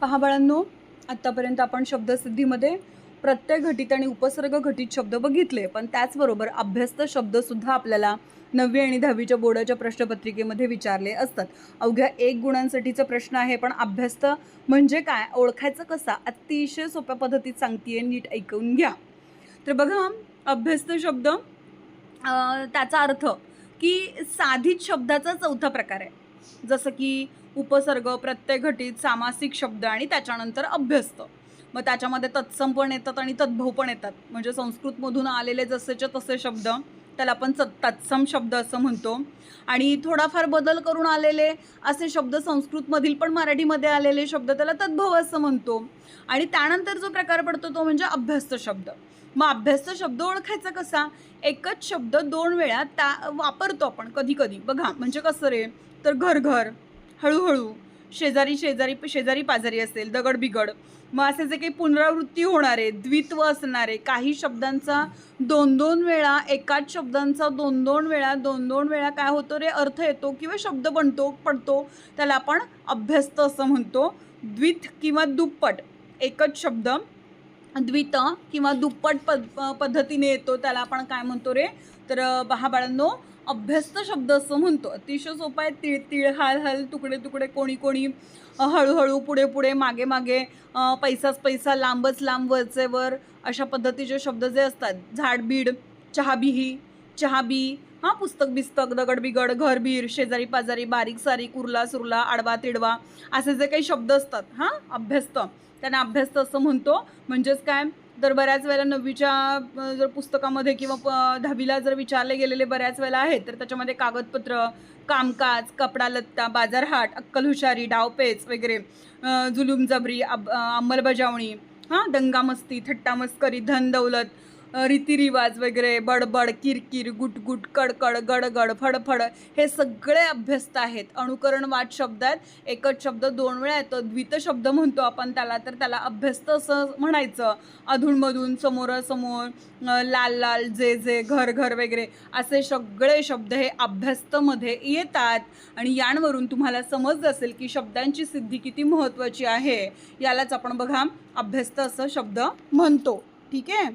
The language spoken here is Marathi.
पहा बाळांनो आत्तापर्यंत आपण शब्दसिद्धीमध्ये प्रत्यय घटित आणि उपसर्ग घटित शब्द बघितले पण त्याचबरोबर अभ्यस्त शब्दसुद्धा आपल्याला नववी आणि दहावीच्या बोर्डाच्या प्रश्नपत्रिकेमध्ये विचारले असतात. अवघ्या एक गुणांसाठीचा प्रश्न आहे पण अभ्यस्त म्हणजे काय? ओळखायचं कसा? अतिशय सोप्या पद्धतीत सांगतीये नीट ऐकून घ्या. तर बघा अभ्यस्त शब्द त्याचा अर्थ की साधित शब्दाचा चौथा प्रकार आहे. जसं की उपसर्ग प्रत्यय घटित सामासिक शब्द आणि त्याच्यानंतर अभ्यस्त. मग त्याच्यामध्ये तत्सम पण येतात आणि तद्भव पण येतात. म्हणजे संस्कृतमधून आलेले जसेचे तसे शब्द त्याला आपण च तत्सम शब्द असं म्हणतो. आणि थोडाफार बदल करून आलेले असे शब्द संस्कृतमधील पण मराठीमध्ये आलेले शब्द त्याला तद्भव असं म्हणतो. आणि त्यानंतर जो प्रकार पडतो तो म्हणजे अभ्यस्त शब्द. मग अभ्यस्त शब्द ओळखायचा कसा? एकच शब्द दोन वेळा त्या वापरतो आपण कधी कधी बघा म्हणजे कसं रे? तर घर घर. हळूहळू शेजारी शेजारी शेजारी पाजारी असेल दगड बिगड मग असे जे काही पुनरावृत्ती होणारे द्वित्व असणारे काही शब्दांचा दोन दोन वेळा एकाच शब्दांचा दोन दोन वेळा दोन दोन वेळा काय होतो रे? अर्थ येतो किंवा शब्द बनतो पडतो. त्याला आपण अभ्यस्त असं म्हणतो. द्वित किंवा दुप्पट एकच शब्द. द्वित किंवा दुप्पट पद पद्धतीने येतो त्याला आपण काय म्हणतो रे? तर अ, पहा बाळांनो अभ्यस्त शब्द असं म्हणतो. अतिशय सोपा आहे तिळ तिळ हाल हाल तुकडे तुकडे कोणी कोणी हळूहळू पुढे पुढे मागे मागे पैसाच पैसा लांबच लांब वरचे वर अशा पद्धतीचे शब्द जे असतात झाडबीड चहाबिही चहाबी हां पुस्तक बिस्तक दगड बिगड घरबीर शेजारी पाजारी बारीक सारीक उरला सुरला आडवा तिडवा असे जे काही शब्द असतात हां अभ्यस्त. त्यांना अभ्यास असं म्हणतो. म्हणजेच काय तर बऱ्याच वेळेला नववीच्या जर पुस्तकामध्ये किंवा प- दहावीला जर विचारले गेलेले बऱ्याच वेळेला आहेत तर त्याच्यामध्ये कागदपत्र कामकाज कपडा लत्ता बाजारहाट अक्कल हुशारी डावपेच वगैरे जुलूम जबरी अंमलबजावणी हां दंगामस्ती थट्टा मस्करी धन दौलत रीतिरिवाज वगैरे बडबड किरकिर गुटगुट कडकड गडगड फडफड हे सगळे अभ्यस्त आहेत. अनुकरणवाद शब्द आहेत. एकच शब्द दोन वेळा येतो. द्वित शब्द म्हणतो आपण त्याला तर त्याला अभ्यस्त असं म्हणायचं. अधूनमधून समोरासमोर लाल लाल जे जे घर घर वगैरे असे सगळे शब्द हे अभ्यस्तमध्ये येतात. आणि यांवरून तुम्हाला समजलं असेल की शब्दांची सिद्धी किती महत्त्वाची आहे यालाच आपण बघा अभ्यस्त असं शब्द म्हणतो. ठीक आहे?